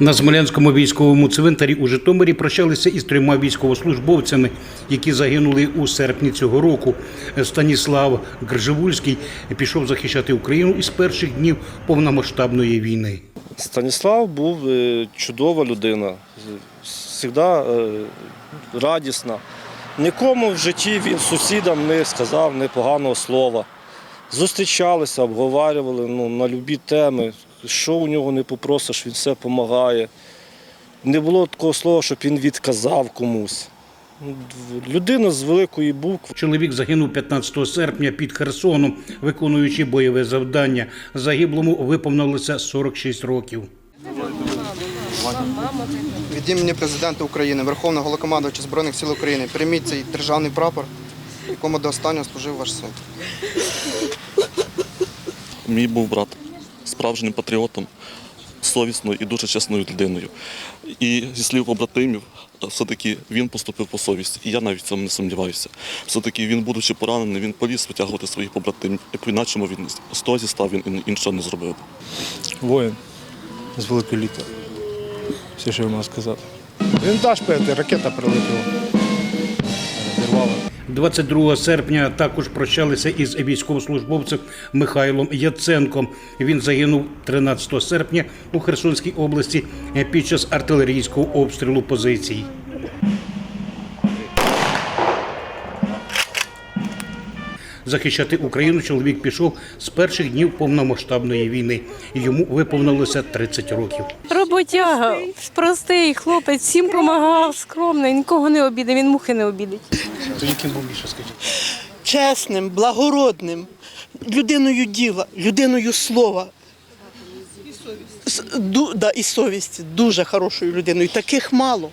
На Смолянському військовому цвинтарі у Житомирі прощалися із трьома військовослужбовцями, які загинули у серпні цього року. Станіслав Грживульський пішов захищати Україну із перших днів повномасштабної війни. Станіслав був е, чудова людина, завжди радісна. Нікому в житті він сусідам не сказав ні поганого слова. Зустрічалися, обговорювали ну, на любі теми. Що у нього не попросиш, він все допомагає. Не було такого слова, щоб він відказав комусь. Людина з великої букви. Чоловік загинув 15 серпня під Херсоном, виконуючи бойове завдання. Загиблому виповнилося 46 років. Від імені президента України, Верховного Головнокомандувача Збройних сил України, прийміть цей державний прапор, якому до останнього служив ваш син. Мій був брат справжнім патріотом, совісною і дуже чесною людиною. І зі слів побратимів, все-таки він поступив по совісті. І я навіть в цьому не сумніваюся. Все-таки він, будучи поранений, він поліз витягувати своїх побратимів. І по-іначому він з того зістав, він іншого не зробив. Воїн з великої літери. Все, що я можу сказати. Вінтаж п'ятий, ракета прилетіла. Зірвала. 22 серпня також прощалися із військовослужбовцем Михайлом Яценком. Він загинув 13 серпня у Херсонській області під час артилерійського обстрілу позицій. Захищати Україну чоловік пішов з перших днів повномасштабної війни. Йому виповнилося 30 років. Роботяга, простий хлопець, всім допомагав, скромний, нікого не обідав, він мухи не обідить. То яким був більше скажіть? чесним, благородним, людиною діла, людиною слова. С- ду- да, і совісті, дуже хорошою людиною. Таких мало.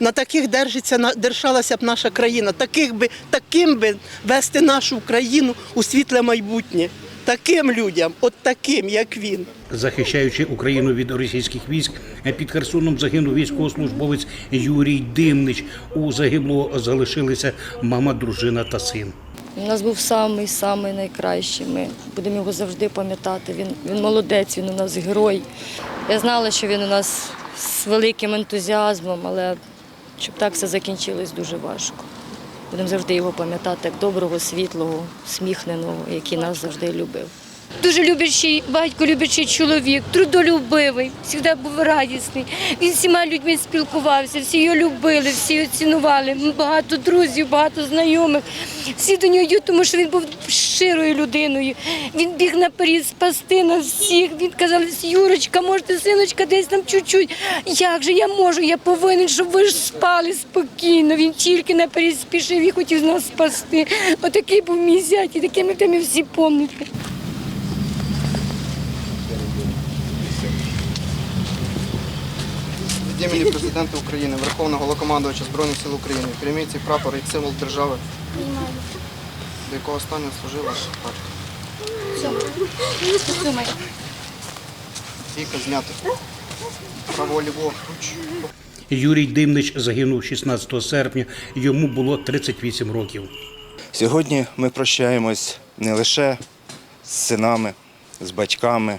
На таких держиться, держалася б наша країна. Таких би, таким би вести нашу країну у світле майбутнє. Таким людям, от таким, як він. Захищаючи Україну від російських військ, під Херсоном загинув військовослужбовець Юрій Димнич. У загиблого залишилися мама, дружина та син. У нас був самий самий найкращий. Ми будемо його завжди пам'ятати. Він, він молодець, він у нас герой. Я знала, що він у нас з великим ентузіазмом, але щоб так все закінчилось, дуже важко. Будемо завжди його пам'ятати як доброго, світлого, сміхненого, який нас завжди любив. Дуже люблячий, батько люблячий чоловік, трудолюбивий, завжди був радісний. Він всіма людьми спілкувався, всі його любили, всі його цінували. Багато друзів, багато знайомих. Всі до нього йдуть, тому що він був щирою людиною. Він біг наперед спасти нас всіх. Він казав, Юрочка, можете, синочка, десь там чуть-чуть. Як же я можу? Я повинен, щоб ви ж спали спокійно. Він тільки наперед спішив і хотів нас спасти. Отакий був мій зять, і такими тими всі пам'ятають. Від імені президента України, Верховного Головнокомандувача Збройних сил України, прийміть цей прапор як символ держави, до якого останнього служив ваш батько. Віка зняти. Право ліво, руч. Юрій Димнич загинув 16 серпня. Йому було 38 років. Сьогодні ми прощаємось не лише з синами, з батьками,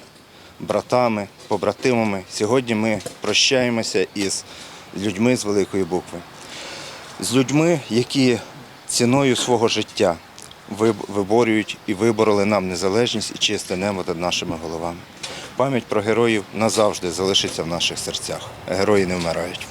братами, побратимами. Сьогодні ми прощаємося із людьми з великої букви, з людьми, які ціною свого життя виборюють і вибороли нам незалежність і чисте небо над нашими головами. Пам'ять про героїв назавжди залишиться в наших серцях. Герої не вмирають.